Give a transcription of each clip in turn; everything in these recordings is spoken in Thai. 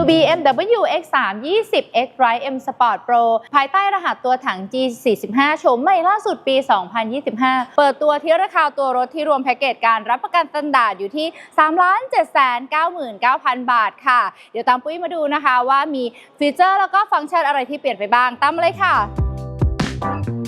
New BMW X3 20 X Drive M Sport Pro ภายใต้รหัสตัวถัง G45 โฉมใหม่ล่าสุดปี 2025 เปิดตัวที่ราคาตัวรถที่รวมแพ็กเกจการรับประกันสแตนดาร์ดอยู่ที่ 3,799,000 บาทค่ะ เดี๋ยวตามปุ้ยมาดูนะคะว่ามีฟีเจอร์แล้วก็ฟังก์ชันอะไรที่เปลี่ยนไปบ้าง ตามมาเลยค่ะ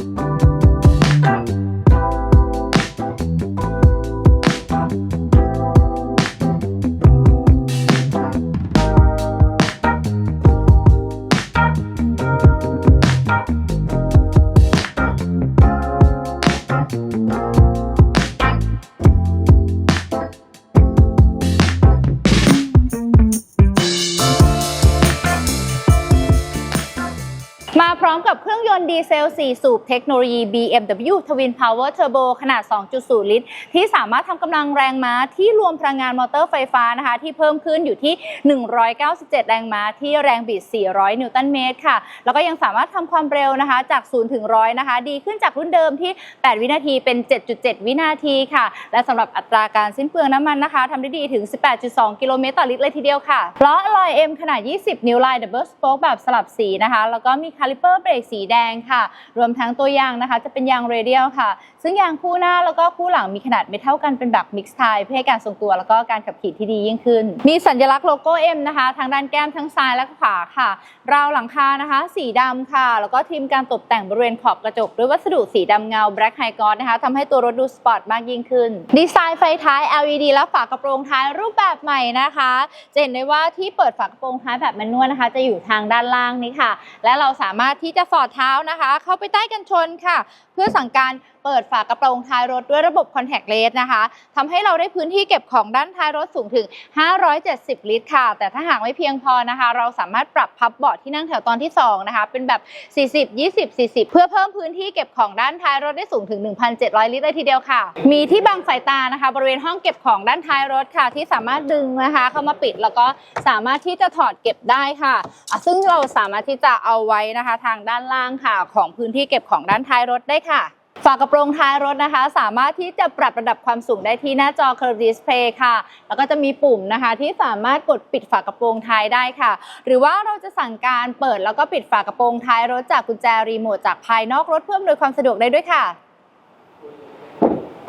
ร้อมกับเครื่องยนต์ดีเซล 4 สูบเทคโนโลยี BMW Twin Power Turbo ขนาด 2.0 ลิตร ที่สามารถทำกำลังแรงม้าที่รวมพลังงานมอเตอร์ไฟฟ้านะคะที่เพิ่มขึ้นอยู่ที่ 197 แรงม้าที่แรงบิด 400 นิวตันเมตรค่ะ แล้วก็ยังสามารถทำความเร็วนะคะจาก 0 ถึง 100 นะคะ ดีขึ้นจากรุ่นเดิมที่ 8 วินาทีเป็น 7.7 วินาทีค่ะ และสำหรับอัตราการสิ้นเปลืองน้ำมันนะคะทำได้ดีถึง 18.2 กิโลเมตรต่อลิตรเลยทีเดียวค่ะล้อลอย M ขนาด 20 นิ้วลาย Double Spoke แบบสลับสีนะคะแล้วก็มีคาลิเปอร์เบรกสีแดงค่ะ รวมทั้งตัวยางนะคะ จะเป็นยางเรเดียลค่ะ ซึ่งยางคู่หน้าแล้วก็คู่หลังมีขนาดไม่เท่ากันเป็นแบบ Mix Type เพื่อให้การทรงตัวแล้วก็การขับขี่ที่ดียิ่งขึ้น มีสัญลักษณ์โลโก้ M นะคะ ทางด้านแก้มทั้งซ้ายและขวาค่ะ ราวหลังคานะคะ สีดำค่ะ แล้วก็ทีมการตกแต่งบริเวณขอบกระจกด้วยวัสดุสีดำเงา Black High Gloss นะคะทำให้ตัวรถดูสปอร์ตมากยิ่งขึ้น ดีไซน์ไฟท้าย LED และฝากระโปรงท้ายรูปแบบใหม่นะคะจะเห็นได้ว่าที่เปิดฝากระโปรงท้ายแบบแมนนวลนะคะ จะอยู่ทางด้านล่างนี้ค่ะ และเราสามารถที่จะสอดเท้านะคะ เข้าไปใต้กันชนค่ะเพื่อสั่งการเปิดฝากระโปรงท้ายรถด้วยระบบ Contact l e s นะคะทำให้เราได้พื้นที่เก็บของด้านท้ายรถสูงถึง 570 ลิตรค่ะ แต่ถ้าหากไม่เพียงพอนะคะ เราสามารถปรับพับเบาะที่นั่งแถวตอนที่ 2 นะคะ เป็นแบบ 40 20 40 เพื่อเพิ่มพื้นที่เก็บของด้านท้ายรถได้สูงถึง 1,700 ลิตรเลยทีเดียวค่ะ มีที่บังสายตานะคะ บริเวณห้องเก็บของด้านท้ายรถค่ะ ที่สามารถดึงนะคะ เข้ามาปิดแล้วก็สามารถที่จะถอดเก็บได้ค่ะ ซึ่งเราสามารถที่จะเอาไว้นะคะ ทางด้านล่างค่ะของพื้นที่เก็บของด้านท้ายรถได้ค่ะฝากระโปรงท้ายรถนะคะ สามารถที่จะปรับระดับความสูงได้ที่หน้าจอ Curve Display ค่ะ แล้วก็จะมีปุ่มนะคะ ที่สามารถกดปิดฝากระโปรงท้ายได้ค่ะ หรือว่าเราจะสั่งการเปิดแล้วก็ปิดฝากระโปรงท้ายรถจากกุญแจรีโมทจากภายนอกรถเพื่ออำนวยความสะดวกได้ด้วยค่ะ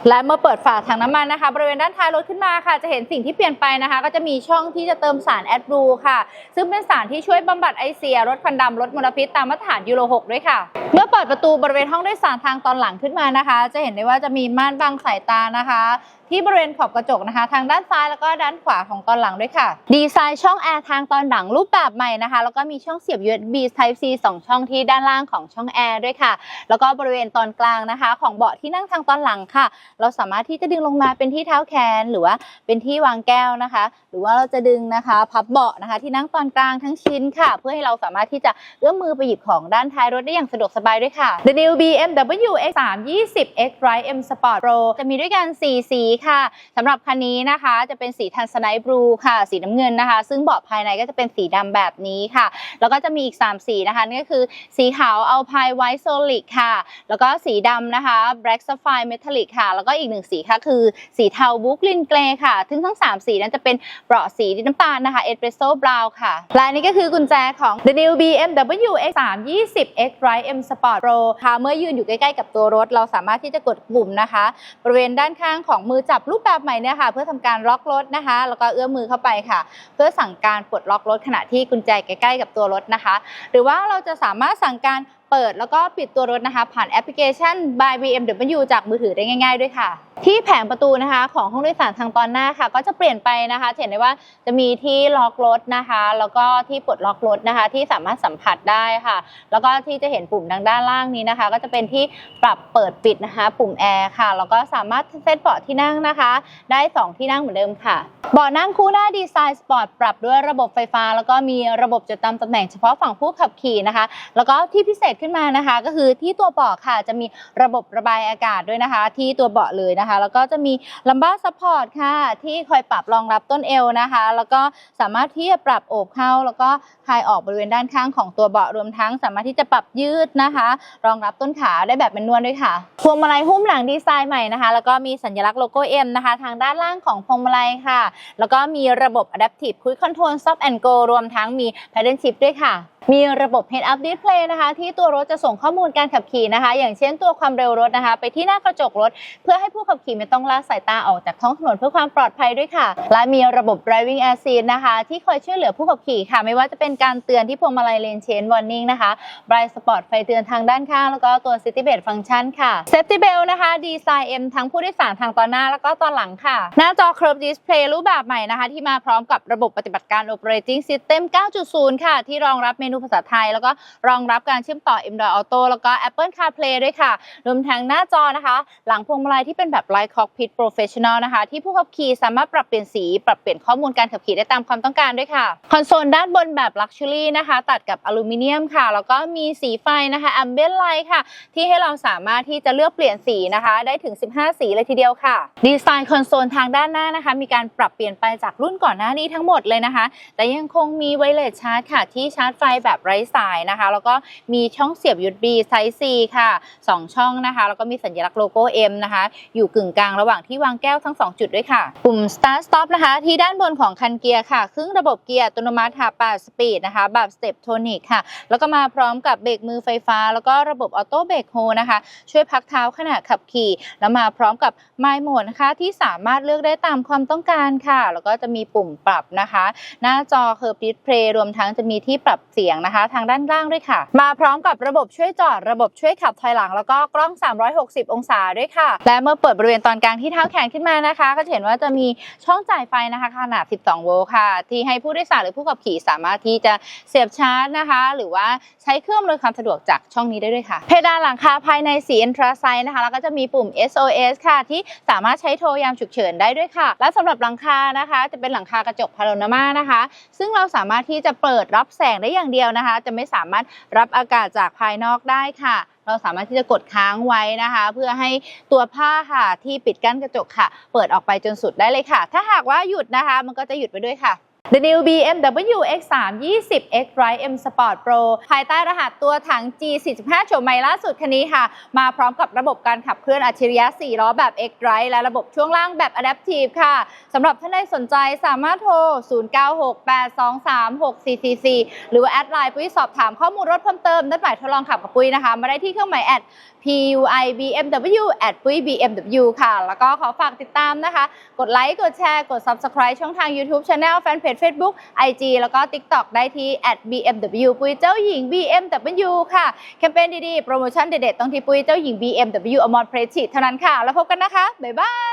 และเมื่อเปิดฝาถังน้ำมันนะคะ บริเวณด้านท้ายรถขึ้นมาค่ะ จะเห็นสิ่งที่เปลี่ยนไปนะคะ ก็จะมีช่องที่จะเติมสารแอดบลูค่ะ ซึ่งเป็นสารที่ช่วยบำบัดไอเสียลดควันดำลดมลพิษตามมาตรฐานยูโร 6 ด้วยค่ะ เมื่อเปิดประตูบริเวณห้องโดยสารทางตอนหลังขึ้นมานะคะ จะเห็นได้ว่าจะมีม่านบังสายตานะคะ ที่บริเวณขอบกระจกนะคะ ทางด้านซ้ายแล้วก็ด้านขวาของตอนหลังด้วยค่ะ ดีไซน์ช่องแอร์ทางตอนหลังรูปแบบใหม่นะคะ แล้วก็มีช่องเสียบ USB Type C 2 ช่องที่ด้านล่างของช่องแอร์ด้วยค่ะ แล้วก็บริเวณตอนกลางนะคะ ของเบาะที่นั่งทางตอนหลังค่ะ เราสามารถที่จะดึงลงมาเป็นที่เท้าแขนหรือว่าเป็นที่วางแก้วนะคะ หรือว่าเราจะดึงนะคะ พับเบาะนะคะ ที่นั่งตอนกลางทั้งชิ้นค่ะ เพื่อให้เราสามารถที่จะเอื้อมมือไปหยิบของด้านท้ายรถได้อย่างสะดวกสบายด้วยค่ะ The new BMW X3 20 X Drive M Sport Pro จะมีด้วยกัน 4 สีค่ะสำหรับคันนี้นะคะจะเป็นสีทันสไนบลูค่ะ สีน้ำเงินนะคะ ซึ่งเบาะภายในก็จะเป็นสีดำแบบนี้ค่ะ แล้วก็จะมีอีก 3 สีนะคะนั่นก็คือสีขาวอัลพายไวท์โซลิกค่ะ แล้วก็สีดำนะคะ Black Sapphire Metallic ค่ะ แล้วก็อีกหนึ่งสีค่ะคือสีเทาบุ๊กลินเกรค่ะซึ่งทั้ง 3 สีนั้นจะเป็นเปราะสีน้ำตาลนะคะเอสเปรสโซ่บราวค่ะและอันนี้ก็คือกุญแจของ The new BMW X3 20 X Drive M Sport Pro ค่ะเมื่อยืนอยู่ใกล้ๆกับตัวรถ เราสามารถที่จะกดปุ่มนะคะ บริเวณด้านข้างของมือจับรูปแบบใหม่เนี่ยค่ะ เพื่อทำการล็อกรถนะคะ แล้วก็เอื้อมมือเข้าไปค่ะ เพื่อสั่งการปลดล็อกรถขณะที่กุญแจใกล้ๆกับตัวรถนะคะ หรือว่าเราจะสามารถสั่งการ เปิดแล้วก็ปิดตัวรถนะคะ ผ่านแอปพลิเคชัน by BMW จากมือถือได้ง่าย ๆ ด้วยค่ะ ที่แผงประตูนะคะ ของห้องโดยสารทางตอนหน้าค่ะ ก็จะเปลี่ยนไปนะคะเห็นได้ว่าจะมีที่ล็อกรถนะคะ แล้วก็ที่ปลดล็อกรถนะคะ ที่สามารถสัมผัสได้ค่ะ แล้วก็ที่จะเห็นปุ่มทางด้านล่างนี้นะคะ ก็จะเป็นที่ปรับเปิดปิดนะคะ ปุ่มแอร์ค่ะแล้วก็สามารถเซตเบาะที่นั่งนะคะ ได้ 2 ที่นั่งเหมือนเดิมค่ะเบาะนั่งคู่หน้าดีไซน์สปอร์ตปรับด้วยระบบไฟฟ้า แล้วก็มีระบบจดจำตำแหน่งเฉพาะฝั่งผู้ขับขี่นะคะ แล้วก็ที่พิเศษขึ้นมานะคะ ก็คือที่ตัวเบาะค่ะจะมีระบบระบายอากาศด้วยนะคะ ที่ตัวเบาะเลยนะคะ แล้วก็จะมีลัมบ้าซัพพอร์ตค่ะ ที่คอยปรับรองรับต้นเอวนะคะ แล้วก็สามารถที่จะปรับโอบเข้า แล้วก็คลายออกบริเวณด้านข้างของตัวเบาะรวมทั้ง สามารถที่จะปรับยืดนะคะ รองรับต้นขาได้แบบเป็นนวลด้วยค่ะพวงมาลัยหุ้มหลังดีไซน์ใหม่นะคะ แล้วก็มีสัญลักษณ์โลโก้ M นะคะ ทางด้านล่างของพวงมาลัยค่ะ แล้วก็มีระบบ Adaptive Cruise Control Stop and Go รวมทั้งมี Paddle Shift ด้วยค่ะ มีระบบ Head Up Display นะคะ ที่ตัวัวรถจะส่งข้อมูลการขับขี่นะคะ อย่างเช่นตัวความเร็วรถนะคะ ไปที่หน้ากระจกรถ เพื่อให้ผู้ขับขี่ไม่ต้องละสายตาออกจากท้องถนนเพื่อความปลอดภัยด้วยค่ะ และมีระบบ Driving Assist นะคะ ที่คอยช่วยเหลือผู้ขับขี่ค่ะ ไม่ว่าจะเป็นการเตือนที่พวงมาลัย Lane Change Warning นะคะ Bright Spot ไฟเตือนทางด้านข้างแล้วก็ตัว City Belt Function ค่ะ Safety Belt นะคะดีไซน์ M ทั้งผู้โดยสารทางตอนหน้าแล้วก็ตอนหลังค่ะ หน้าจอ Curve Display รูปแบบใหม่นะคะ ที่มาพร้อมกับระบบปฏิบัติการ Operating System 9.0 ค่ะ ที่รองรับเมนูภาษาไทย แล้วก็รองรับการเชื่อมต่อ Android Auto แล้วก็ Apple CarPlay ด้วยค่ะ รวมทั้งหน้าจอนะคะ หลังพวงมาลัยที่เป็นแบบ Light Cockpit Professional นะคะ ที่ผู้ขับขี่สามารถปรับเปลี่ยนสี ปรับเปลี่ยนข้อมูลการขับขี่ได้ตามความต้องการด้วยค่ะ คอนโซลด้านบนแบบ Luxury นะคะ ตัดกับอลูมิเนียมค่ะ แล้วก็มีสีไฟนะคะ Ambient Light ค่ะ ที่ให้เราสามารถที่จะเลือกเปลี่ยนสีนะคะ ได้ถึง 15 สีเลยทีเดียวค่ะ ดีไซน์คอนโซลทางด้านหน้านะคะ มีการปรับเปลี่ยนไปจากรุ่นก่อนหน้านี้ทั้งหมดเลยนะคะ แต่ยังคงมีไวเลสชาร์จค่ะ ที่ชาร์จไฟแบบไร้สายนะคะ แล้วก็มีช่อง่องเสียบ USB Type C ค่ะ 2 ช่องนะคะ แล้วก็มีสัญลักษณ์โลโก้ M นะคะ อยู่กึ่งกลางระหว่างที่วางแก้วทั้ง 2 จุดด้วยค่ะ ปุ่ม Start Stop นะคะ ที่ด้านบนของคันเกียร์ค่ะ ครึ่งระบบเกียร์อัตโนมัติค่ะ8สปีดนะคะ แบบ Step Tonic ค่ะ แล้วก็มาพร้อมกับเบรกมือไฟฟ้า แล้วก็ระบบออโต้เบรกโฮนะคะ ช่วยพักเท้าขณะขับขี่ แล้วมาพร้อมกับ My Mode นะคะ ที่สามารถเลือกได้ตามความต้องการค่ะ แล้วก็จะมีปุ่มปรับนะคะ หน้าจอ Curve Display รวมทั้งจะมีที่ปรับเสียงนะคะ ทางด้านล่างด้วยค่ะ มาพร้อมกับระบบช่วยจอด ระบบช่วยขับถอยหลัง แล้วก็กล้อง 360 องศาด้วยค่ะ และเมื่อเปิดบริเวณตอนกลางที่เท้าแขนขึ้นมานะคะ ก็จะเห็นว่าจะมีช่องจ่ายไฟนะคะ ขนาด 12 โวลต์ค่ะ ที่ให้ผู้โดยสารหรือผู้ขับขี่สามารถที่จะเสียบชาร์จนะคะ หรือว่าใช้เครื่องอำนวยความสะดวกจากช่องนี้ได้ด้วยค่ะ เพดานหลังคาภายในสีอันทราไซนะคะ แล้วก็จะมีปุ่ม SOS ค่ะ ที่สามารถใช้โทรยามฉุกเฉินได้ด้วยค่ะ และสำหรับหลังคานะคะ จะเป็นหลังคากระจกพาโนรามานะคะ ซึ่งเราสามารถที่จะเปิดรับแสงได้อย่างเดียวนะคะ จะไม่สามารถรับอากาศจากากภายนอกได้ค่ะ เราสามารถที่จะกดค้างไว้นะคะ เพื่อให้ตัวผ้าค่ะที่ปิดกั้นกระจกค่ะ เปิดออกไปจนสุดได้เลยค่ะ ถ้าหากว่าหยุดนะคะ มันก็จะหยุดไปด้วยค่ะ The new BMW X3 20 X Drive M Sport Pro ภายใต้รหัสตัวถัง G45 โฉมใหม่ล่าสุดคันนี้ค่ะ มาพร้อมกับระบบการขับเคลื่อนอัจฉริยะ 4 ล้อแบบ X Drive และระบบช่วงล่างแบบ Adaptive ค่ะสำหรับท่านใดสนใจสามารถโทร 0968236444 หรือว่าแอดไลน์ปุ้ยสอบถามข้อมูลรถเพิ่มเติมนัดหมายทดลองขับกับปุ้ยนะคะ มาได้ที่เครื่องหมายแอด PUI BMW at ปุ้ย BMW ค่ะ แล้วก็ขอฝากติดตามนะคะ กดไลค์กดแชร์กด Subscribe ช่องทาง YouTube Channel แฟนเพจ Facebook IG แล้วก็ TikTok ได้ที่ BMW ปุ้ยเจ้าหญิง BMW ค่ะ แคมเปญดีๆ โปรโมชั่นเด็ดๆต้องที่ปุ้ยเจ้าหญิง BMW อมรเพรชิเท่านั้นค่ะ แล้วพบกันนะคะ บ๊ายบาย